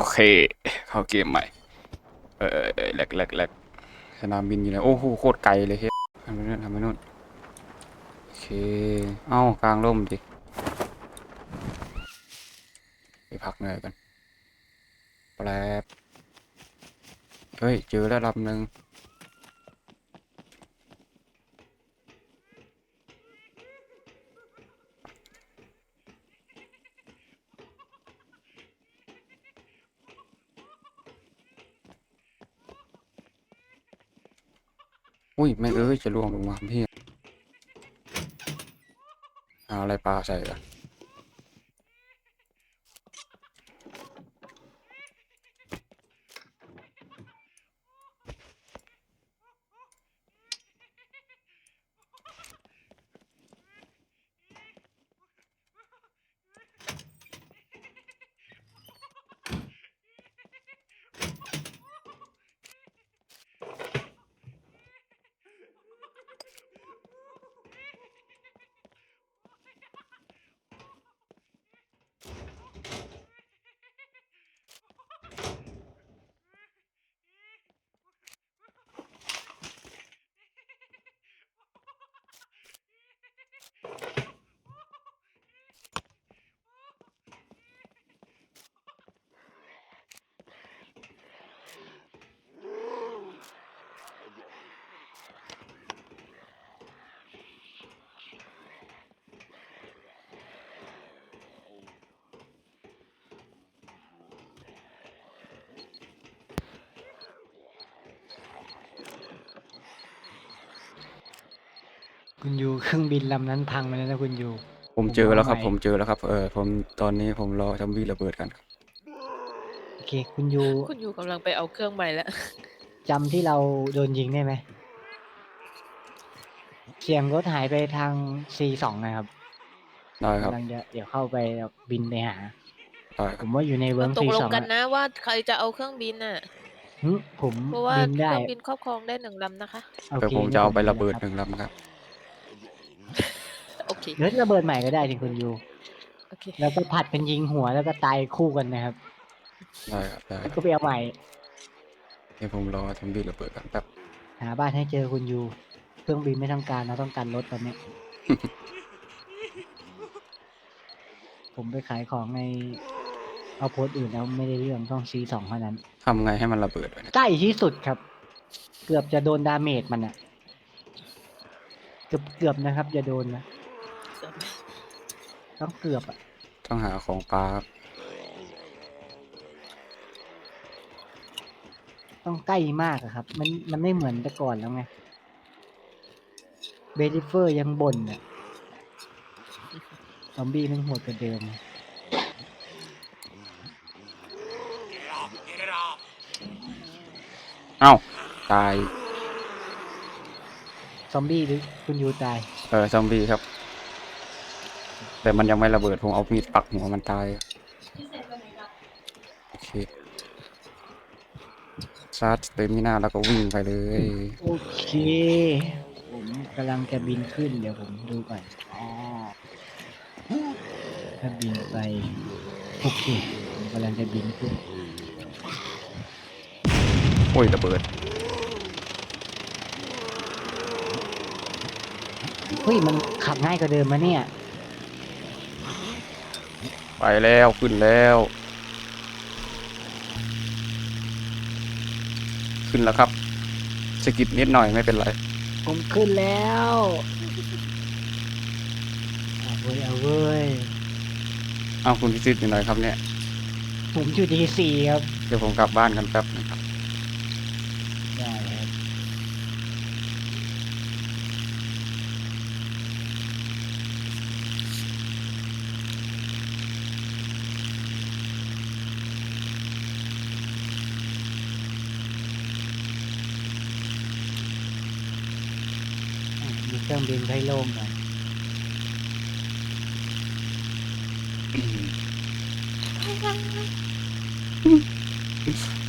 โอเค เข้าเกมใหม่ เออแหลกแหลกแหลกสนามบินอยู่ไหนโอ้โหโคตรไกลเลยเฮ้ยทำไปนู่นทำไปนู่นโอเค เอ้ากลางร่มดิไปพักเหนื่อยกันแป๊บเฮ้ยเจอแล้วลำหนึ่ง อุ้ยแม่งเอ้ยจะล่วงลงมาพี่เอาอะไรปลาใส่กัน คุณยูเครื่องบินลำนั้นพังไปแล้วนะคุณยู ผมเจอแล้วครับ ผมผเอามใหม่เจอแล้วครับ เออผมตอนนี้ผมรอซอมบี้ระเบิดกันครับโอเค คุณยูคุณอยู่กำลังไปเอาเครื่องใหม่แล้ว จำที่เราโดนยิงได้ไหมเสียงรถหายไปทาง C2 นะครับได้ครับกำลังจะเดี๋ยวเข้าไปบินไปหา ได้คผรับมว่าอยู่ในเวิเราร์กตก C2 ลงกันอะนะว่าใครจะเอาเครื่องบินน่ะ หึผมเพราะว่าบินเคได้รื่องบินครอบครองได้หนึ่งลำนะคะ โอเดี๋ยวเคผมจะเอาไปงั้นระเบิดคหนึ่งลำครับ โอเคเดี๋ยวระเบิดใหม่ก็ได้ที่คุณยู โอเค แล้วก็ผัดเป็นยิงหัวแล้วก็ตายคู่กันนะครับได้ครับได้แล้วคก็รับไปเอาใหม่ เดี๋ยวผมรอซอมบี้ระเบิดกันแป๊บหาบ้านให้เจอคุณยู เครื่องบินไม่ต้องการเราต้องการรถตอนเนี้ย ผมไปขายของในเอาโพสต์อื่นแล้วไม่ได้เรื่องต้อง C2 เท่านั้น ทำไงให้มันระเบิดวะเนี่ยใกล้ที่สุดครับ เกือบจะโดนดาเมจมันอะเกือบเกือบนะครับ จะโดนนะ ต้องเกือบอะต้องหาของปลาครับต้องใกล้มากอะครับ มันมันไม่เหมือนแต่ก่อนแล้วไงเบลิเฟอร์ยังบ่นอะซอมบี้มันโหดกว่าเดิม เอ้า ตาย ซอมบี้หรือคุณยูตาย เออ ซอมบี้ครับ แต่มันยังไม่ระเบิดผมเอามีดปักหัวมันตายโอเคชาร์จเตมินาแล้วก็วิ่งไปเลย โอเค ผมกำลังจะบินขึ้นเดี๋ยวผมดูก่อนอ๋อถ้าบินไป โอเค ผมกำลังจะบินขึ้น โอ้ยระเบิด เฮ้ย มันขับง่ายกว่าเดิมมะเนี่ย ไปแล้วขึ้นแล้ว ขึ้นแล้วครับสกิปนิดหน่อยไม่เป็นไร ผมขึ้นแล้วเอาเว้ยเอาเว้ยเอาคุณพิซิตอยู่ไหนครับเนี่ย ผมอยู่ดีสี่ครับ เดี๋ยวผมกลับบ้านกันแป๊บนะครับ ได้ครับ อ่ะมีเครื่องบินให้โล่งก่อน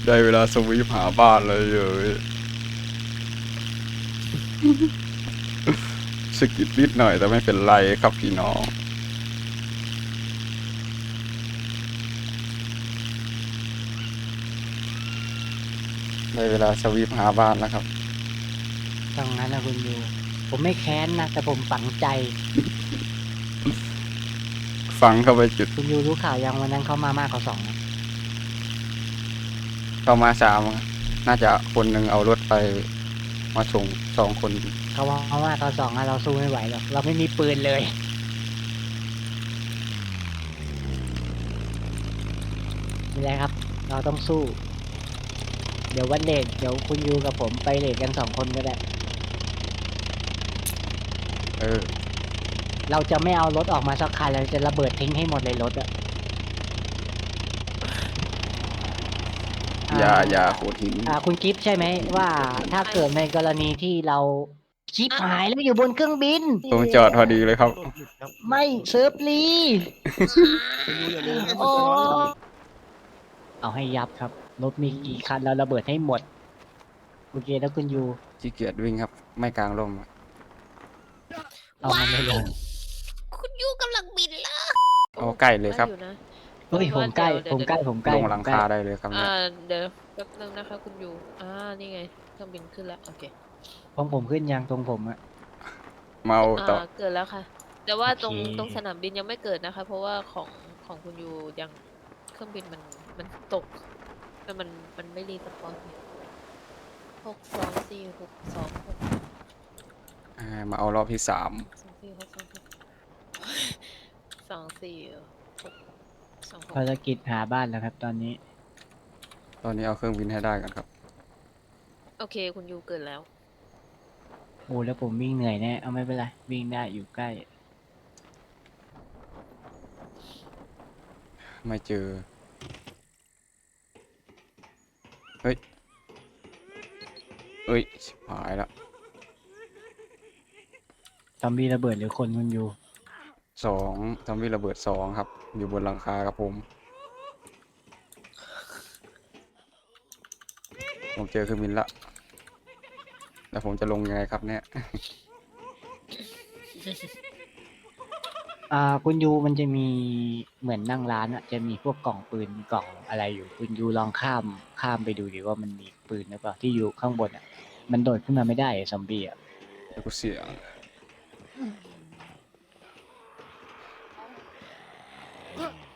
ได้เวลาสวีปหาบ้านเลยเย้ยสกิปนิดหน่อยแต่ไม่เป็นไรครับพี่น้องได้เวลาสวีปหาบ้านแล้วครับตรงนั้นนะคุณยู ผมไม่แค้นนะ แต่ผมฝังใจ ฟังเข้าไปจุดคุณยูรู้ข่าวยังวันนั้นเขามามากกว่าสองนะเข้ามาสามครับน่าจะคนหนึ่งเอารถไป มาส่งสองคนเขาว่ามากกว่าสองอะเราสู้ไม่ไหวหรอกเราไม่มีปืนเลย นี่แหละครับ เราต้องสู้ เดี๋ยววันเลทเดี๋ยวคุณยูกับผมไปเลทกันสองคนก็ได้ เออ เราจะไม่เอารถออกมาสักคันเราจะระเบิดทิ้งให้หมดเลยรถอะอย่าอย่าโขดหิน อ่าคุณกิฟต์ใช่ไหมว่าถ้าเกิดในกรณีที่เราชิปหายแล้วอยู่บนเครื่องบิน ตรงจอดพอดีเลยครับ ไม่เซิร์ฟลีคุณยูอย่าลืมนะโอ้เอาให้ยับครับ รถมีกี่คันแล้วระเบิดให้หมด โอเคแล้วคุณยูขี้เกียจวิ่งครับ ไม่กลางร่มอะ เอามันเลยเลยคุณยูกำลังบินแล้วเอาใกล้เลยครับ ได้อนะ เฮ้ยผมใกล้เดี๋ยว ผมใกล้ผมใกล้ลงผมหลังใกล้คาได้เลยครับเนี่อ่ายเดี๋ยวแป๊บนึงนะคะ คุณยูอ่านี่ไงเครื่องบินขึ้นแล้วโอเคผมผมขึ้นยังตรงผมอะเมาต่อ อ่าเกิดแล้วค่ะ แต่ว่าตรงโอเค ตรงสนามบินยังไม่เกิดนะคะ เพราะว่าของของคุณยูยังเครื่องบินมันมันตกแต่มันมันไม่รีสปอนหกสองสี่หกสองหก อ่ามาเอารอบที่สามสองสี่หกสองหกสองสี่หกสองหกภารกิจหาบ้านแล้วครับตอนนี้ ตอนนี้เอาเครื่องบินให้ได้กันครับ โอเค คุณยูเกิดแล้ว โอ้แล้วผมวิ่งเหนื่อยแน่เอาไม่เป็นไรวิ่งได้อยู่ใกล้ ไม่เจอ เฮ้ยเอ้ยชิบหายละ ซอมบี้ระเบิดหรือคนคุณยูสองทำวิระเบิดสองครับ อยู่บนหลังคาครับผม ผมเจอเครื่องบินละ แล้วผมจะลงยังไงครับเนี่ย อ่า คุณยูมันจะมีเหมือนนั่งร้านอะจะมีพวกกล่องปืนกล่องอะไรอยู่ คุณยูลองข้ามข้ามไปดูดิว่ามันมีปืนหรือเปล่าที่อยู่ข้างบนอะมันโดดขึ้นมาไม่ได้ไอ้ซอมบี้อะแล้วก็เสียง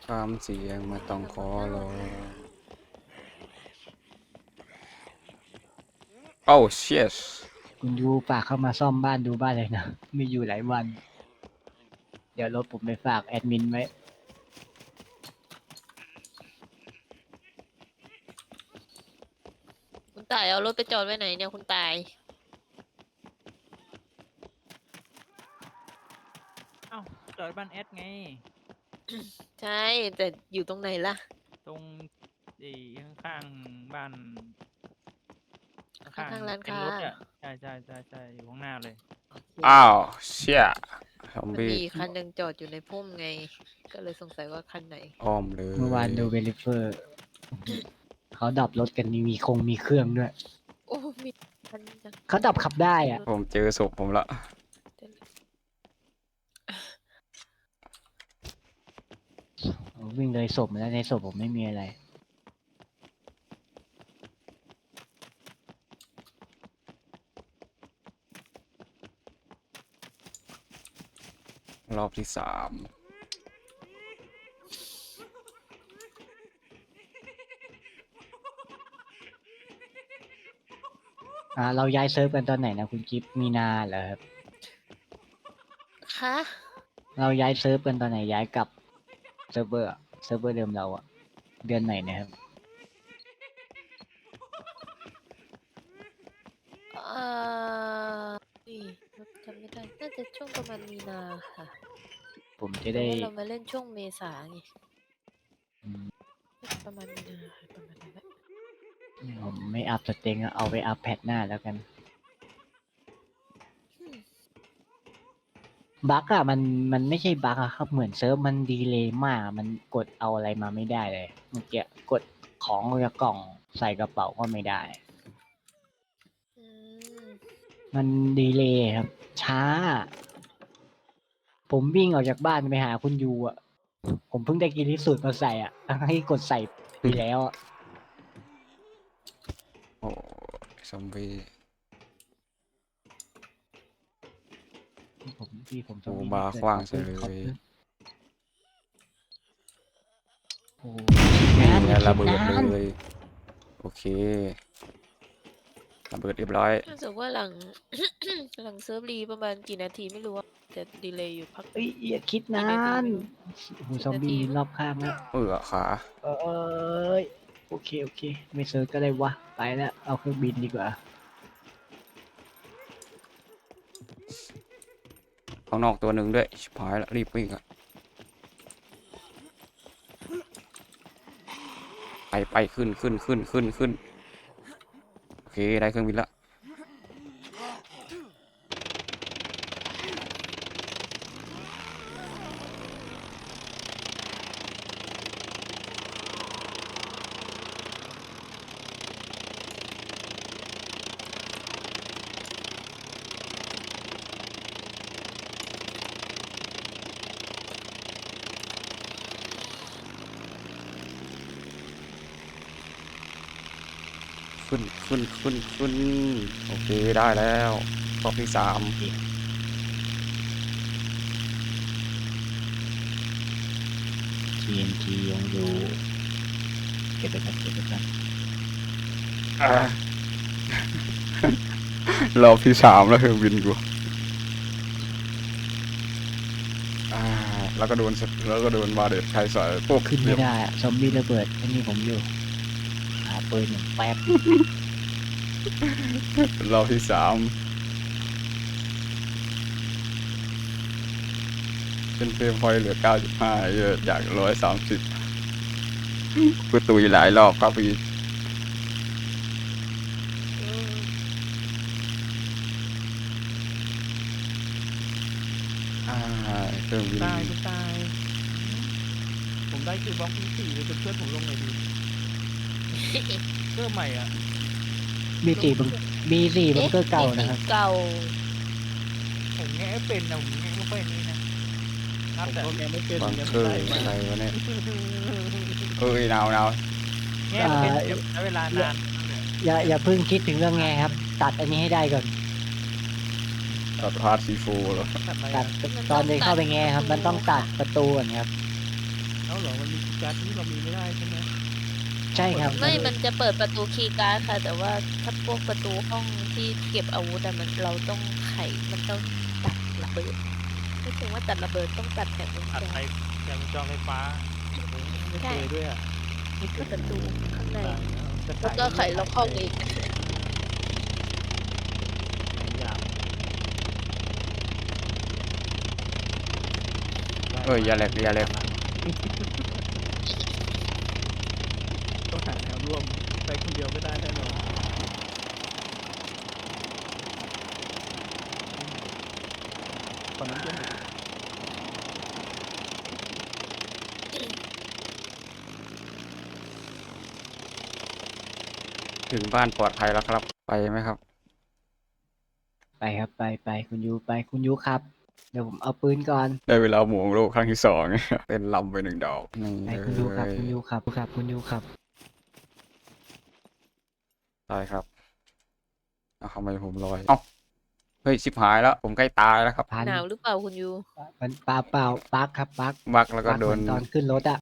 ความเสียงมาต้องขอรอโอ้เชียสคุณยูฝากเข้ามาซ่อมบ้านดูบ้านเลยนะ มีอยู่หลายวัน เดี๋ยวรถผมไปฝากแอดมินไว้ คุณตายเอารถไปจอดไว้ไหนเนี่ยคุณตายเอ้าจอดบ้านแอดไง ใช่ แต่อยู่ตรงไหนล่ะ ตรงไอ้ข้างๆบ้านข้างๆร้านเต็มค้ารถอะใช่ใช่ใช่ใช่อยู่ข้างหน้าเลย อ้าวเชี่ยซอมมันบี้มีคันหนึ่งจอดอยู่ในพุ่มไง ก็เลยสงสัยว่าคันไหน อ้อมเลยเมื่อวานดูเวลิเฟอร์เขาดับรถกันนี่มีคงมีเครื่องด้วย โอ้ มีคันจังเขาดับขับได้อะผมเจอศพผมละ วิ่งเลยศพมาแล้วในศพผมไม่มีอะไร รอบที่สามอ่าเราย้ายเซิร์ฟกันตอนไหนนะคุณกิฟมีนาเหรอครับ คะ เราย้ายเซิร์ฟกันตอนไหนย้ายกลับเซิร์ฟเวอร์อะ เซิร์ฟเวอร์เดิมเราอะเดือนไหนนะครับ เอ่อนี่จำไม่ได้ น่าจะช่วงประมาณมีนาค่ะผมจะแต่ได้ว่าเรามาเล่นช่วงเมษาไง อืมประมาณมีนาค่ะประมาณนั้นแหละผมไม่อัพสเต็งอะเอาไปอัพแพทหน้าแล้วกัน บั๊กอะมันมันไม่ใช่บั๊กอะครับเหมือนเซิร์ฟมันดีเลย์มาก มันกดเอาอะไรมาไม่ได้เลยเมื่อกี้กดของออกจากกล่องใส่กระเป๋าก็ไม่ได้ อืมมันดีเลย์ครับ ช้า ผมวิ่งออกจากบ้านไปหาคุณยูอะผมเพิ่งได้กินที่สุดมาใส่อะทั้งที่กดใส่ไปแล้วอะผอ้ซอมบี้ ผมพี่ผมโอ้มีบาร์กิดขว้างขอปืนเฉยขอปืนโอ้นี่นานไงอย่าระเบิดคินานเลย โอเคระเบิดเรียบร้อย รู้สึกว่าหลัง หลังเซิร์ฟรีประมาณกี่นาทีไม่รู้ว่าจะดีเลย์อยู่พัก เอ้ยอย่าคิดนานโอ้โหซอมบี้รอบข้างแล้วเออขา เอ้ยโอเคโอเค ไม่เซิร์ชก็ได้วะไปแล้วเอาเครื่องบินดีกว่า ข้างนอกตัวหนึ่งด้วยชิบหายแล้วรีบวิ่งอะไปไปขึ้นขึ้นขึ้นขึ้นขึ้นโอเคได้เครื่องบินละ ขึ้นขึ้นขึ้นขึ้นโอเคได้แล้วรอบที่สาม TNT ยังอยู่เก็บไปกันเก็บไปกันอะรอบที่สามแล้วเครื่องบินกูอ่าแล้วก็โดนสแล้วก็โดนมาเด็ดใครสอยปุ๊บขึ้นไม่ได้อะซอมบี้ระเบิดไอ้นี่ผมอยู่หา ปืนอย่างแป๊บรอบที่สามเป็นเฟรมพอยต์เหลือเก้าจุดห้าเยอะจากร้อยสามสิบกูตุยหลายรอบครับพี่เอออ่าเครื่องบินตายคุณตาย ผมได้คือบล็อกที่สี่เลยเป็นเพื่อนผมลงเลยดิ เริ่มใหม่อะมีสี่บังมีสี่บังเกอร์เก่าอ๊นะครับมีเก่าผมแงะเป็นนะผมแงะไม่ค่อยนี่นะนับแต่แงะไม่เป็นบังยังเคไม่อร์ได้อะไรมาวะเนี่ยเอ้ยหนาวหนาวแงะเป็นเดี๋ยวใช้เวลานานอย่าอย่าเพิ่งคิดถึงเรื่องไงครับ ตัดอันนี้ให้ได้ก่อนตัดพาร์ทซีโฟเหรอตัดอะไรตัอะดตอนเดินเข้าไปแง่ครับ มันต้องตัดประตูก่อนครับเอ้าเหรอมันมีการดที่เรามีไม่ได้ใช่ไหม ใช่ครับ ไม่มันจะเปิดประตูคีย์การ์ดค่ะ แต่ว่าถ้าพวกประตูห้องที่เก็บอาวุธอะมันเราต้องไขมันต้องตัดระเบิดไม่ถึงว่าตัดระเบิดต้องตัดแถบวงอัดจไปรอย่างจอไฟฟ้าไม่เคยด้วยอะนี่คือประตูข้างในต่างนะจะแล้วก็ไขล็อกห้องอีกอยากเอ้ยอย่าแหลกอย่าแหลก ต้องหาแนว ร่วมไปคนเดียวไม่ได้แน่นอนตอนนั้นยังถึงบ้านปลอดภัยแล้วครับ ไปไหมครับ ไปครับไปไปคุณยูไปคุณยูครับ เดี๋ยวผมเอาปืนก่อน ได้เวลาหมวงโลกครั้งที่สอง เป็นลำไปหนึ่งดอกนี่ไปเลคุณยูครับยคุณยูครับครับคุณยูครับ ได้ครับเอาทำไมผมลอย เอ้า เฮ้ยชิบหายแล้ว ผมใกล้ตายแล้วครับ พันหนาวหรือเปล่าคุณยู มันปลาเปล่าปักครับปักบักแล้วก็ปักโดเหมือนนตอนขึ้นรถอะ